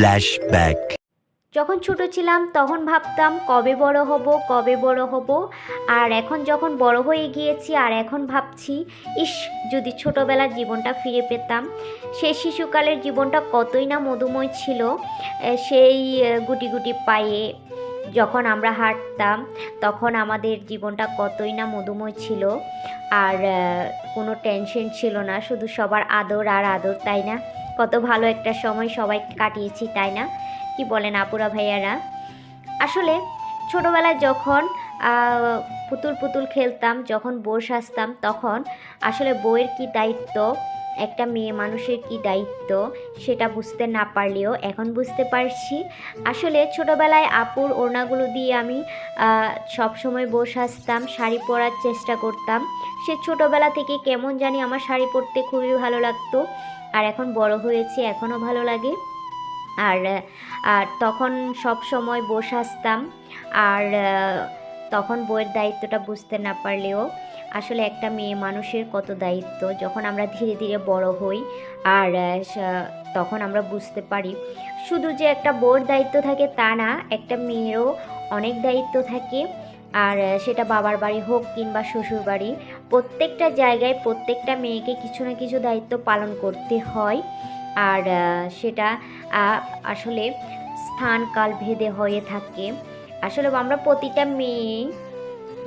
Flashback. যখন ছোট ছিলাম তখন ভাবতাম কবে বড় হব, কবে বড় হব। আর এখন যখন বড় হয়ে গিয়েছি আর এখন ভাবছি, ইস, যদি ছোটোবেলার জীবনটা ফিরে পেতাম। সেই শিশুকালের জীবনটা কতই না মধুময় ছিল সেই গুটি গুটি পায়ে যখন আমরা হাঁটতাম, তখন আমাদের জীবনটা কতই না মধুময় ছিল। আর কোনো টেনশন ছিল না, শুধু সবার আদর আর আদর, তাই না? কত ভালো একটা সময় সবাই কাটিয়েছি, তাই না? কি বলেন আপুরা ভাইয়ারা? আসলে ছোটোবেলায় যখন পুতুল পুতুল খেলতাম, যখন বই সাজতাম তখন। আসলে বইয়ের কি দায়িত্ব? একটা মেয়ে মানুষের কি দায়িত্ব? সেটা বুঝতে না পারলেও এখন বুঝতে পারছি। আসলে ছোটোবেলায় আপুর ওড়নাগুলো দিয়ে আমি সব সময় বই সাজতাম শাড়ি পরার চেষ্টা করতাম। সে ছোটোবেলা থেকে কেমন জানি আমার শাড়ি পরতে খুবই ভালো লাগতো। আর এখন বড় হয়েছে, এখনও ভালো লাগে। আর আর তখন সব সময় বসে আসতাম। আর তখন বইয়ের দায়িত্বটা বুঝতে না পারলেও আসলে একটা মেয়ে মানুষের কত দায়িত্ব? যখন আমরা ধীরে ধীরে বড় হই আর তখন আমরা বুঝতে পারি। শুধু যে একটা বউয়ের দায়িত্ব থাকে তা না, একটা মেয়েরও অনেক দায়িত্ব থাকে। আর সেটা বাবার বাড়ি হোক কিংবা শ্বশুর বাড়ি, প্রত্যেকটা জায়গায় প্রত্যেকটা মেয়েকে কিছু না কিছু দায়িত্ব পালন করতে হয়। আর সেটা আসলে স্থান কাল ভেদে হয়ে থাকে। আসলে আমরা প্রতিটা মেয়ে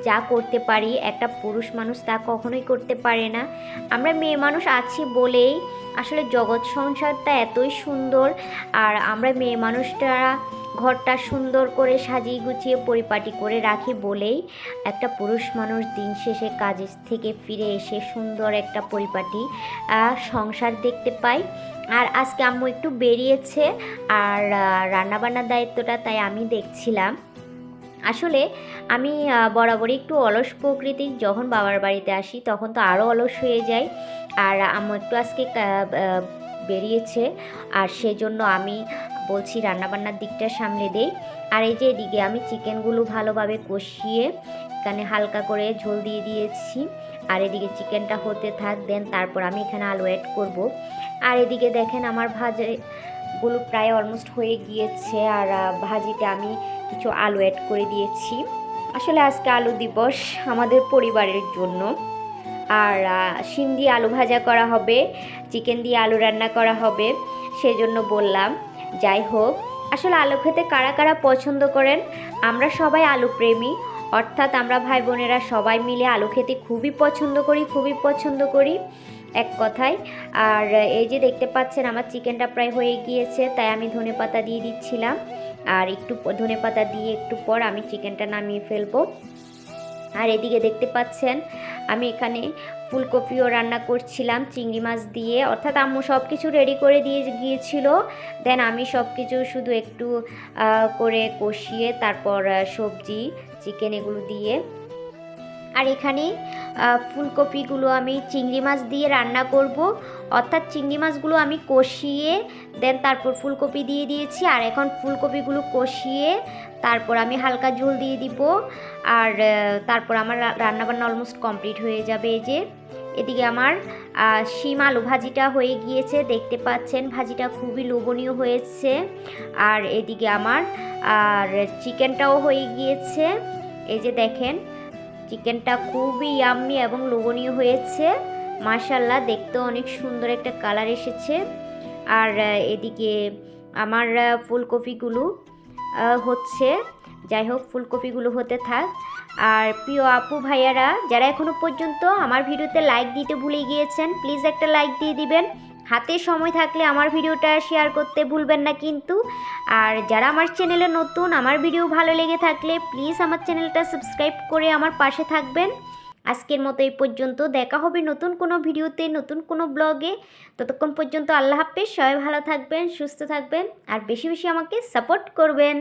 যা করতে পারি, একটা পুরুষ মানুষ তা কখনোই করতে পারে না। আমরা মেয়ে মানুষ আছি বলেই আসলে জগৎ সংসারটা এতই সুন্দর আর আমরা মেয়ে মানুষটা ঘরটা সুন্দর করে সাজিয়ে গুছিয়ে পরিপাটি করে রাখি বলেই একটা পুরুষ মানুষ দিন শেষে কাজের থেকে ফিরে এসে সুন্দর একটা পরিপাটি সংসার দেখতে পাই আর আজকে আম্মু একটু বেরিয়েছে আর রান্নাবান্নার দায়িত্বটা তাই আমি দেখছিলাম। আসলে আমি বরাবরই একটু অলস প্রকৃতির যখন বাবার বাড়িতে আসি তখন তো আরও অলস হয়ে যায় আর আম্মু একটু আজকে বেরিয়েছে। আর সেজন্য আমি বলছি রান্নাবান্নার দিকটা সামলে দেই। আর এই যে এদিকে আমি চিকেনগুলো ভালোভাবে কষিয়ে এখানে হালকা করে ঝোল দিয়ে দিয়েছি। আর এদিকে চিকেনটা হতে থাক, দেন তারপর আমি এখানে আলু অ্যাড করব। আর এদিকে দেখেন আমার ভাজাগুলো প্রায় অলমোস্ট হয়ে গিয়েছে আর ভাজিতে আমি কিছু আলু অ্যাড করে দিয়েছি। আসলে আজকে আলু দিবস আমাদের পরিবারের জন্য। আর শিম দিয়ে আলু ভাজা করা হবে, চিকেন দিয়ে আলু রান্না করা হবে, সেজন্য বললাম। যাই হোক, আসলে আলু খেতে কারা কারা পছন্দ করেন? আমরা সবাই আলু প্রেমী। অর্থাৎ আমরা ভাই বোনেরা সবাই মিলে আলু খেতে খুবই পছন্দ করি, খুবই পছন্দ করি। এক কথায়। আর এই যে দেখতে পাচ্ছেন, আমার চিকেনটা প্রায় হয়ে গিয়েছে, তাই আমি ধনে পাতা দিয়ে দিচ্ছিলাম। আর একটু ধনে পাতা দিয়ে একটু পর আমি চিকেনটা নামিয়ে ফেলব। আর এদিকে দেখতে পাচ্ছেন, আমি এখানে ফুলকপিও রান্না করছিলাম, চিংড়ি মাছ দিয়ে। অর্থাৎ আম্মু সব কিছু রেডি করে দিয়ে গিয়েছিল। দেন আমি সব কিছু শুধু একটু করে কষিয়ে তারপর সবজি, চিকেন এগুলো দিয়ে আর এখানে ফুলকপিগুলো আমি চিংড়ি মাছ দিয়ে রান্না করব। অর্থাৎ চিংড়ি মাছগুলো আমি কষিয়ে, দেন তারপর ফুলকপি দিয়ে দিয়েছি। আর এখন ফুলকপিগুলো কষিয়ে, তারপর আমি হালকা ঝোল দিয়ে দিব। আর তারপর আমার রান্নাবান্না অলমোস্ট কমপ্লিট হয়ে যাবে এই যে। এদিকে আমার শিম আলু ভাজিটা হয়ে গিয়েছে। দেখতে পাচ্ছেন ভাজিটা খুবই লোভনীয় হয়েছে। আর এদিকে আমার, আর চিকেনটাও হয়ে গিয়েছে। এই যে দেখেন চিকেনটা খুবই ইয়াম্মি এবং লোভনীয় হয়েছে। মাশাল্লাহ দেখতেও অনেক সুন্দর একটা কালার এসেছে। আর এদিকে আমার ফুলকপিগুলো হচ্ছে। যাই হোক, ফুলকপিগুলো হতে থাক। আর প্রিয় আপু ভাইয়ারা, যারা এখনও পর্যন্ত আমার ভিডিওতে লাইক দিতে ভুলে গিয়েছেন প্লিজ একটা লাইক দিয়ে দিবেন। হাতে সময় থাকলে আমার ভিডিওটা শেয়ার করতে ভুলবেন না কিন্তু। আর যারা আমার চ্যানেলে নতুন, আমার ভিডিও ভালো লেগে থাকলে প্লিজ আমার চ্যানেলটা সাবস্ক্রাইব করে আমার পাশে থাকবেন। আজকের মতো এই পর্যন্ত, দেখা হবে নতুন কোনো ভিডিওতে, নতুন কোনো ব্লগে ততক্ষণ পর্যন্ত আল্লাহ হাফেজ, সবাই ভালো থাকবেন, সুস্থ থাকবেন, আর বেশি বেশি আমাকে সাপোর্ট করবেন।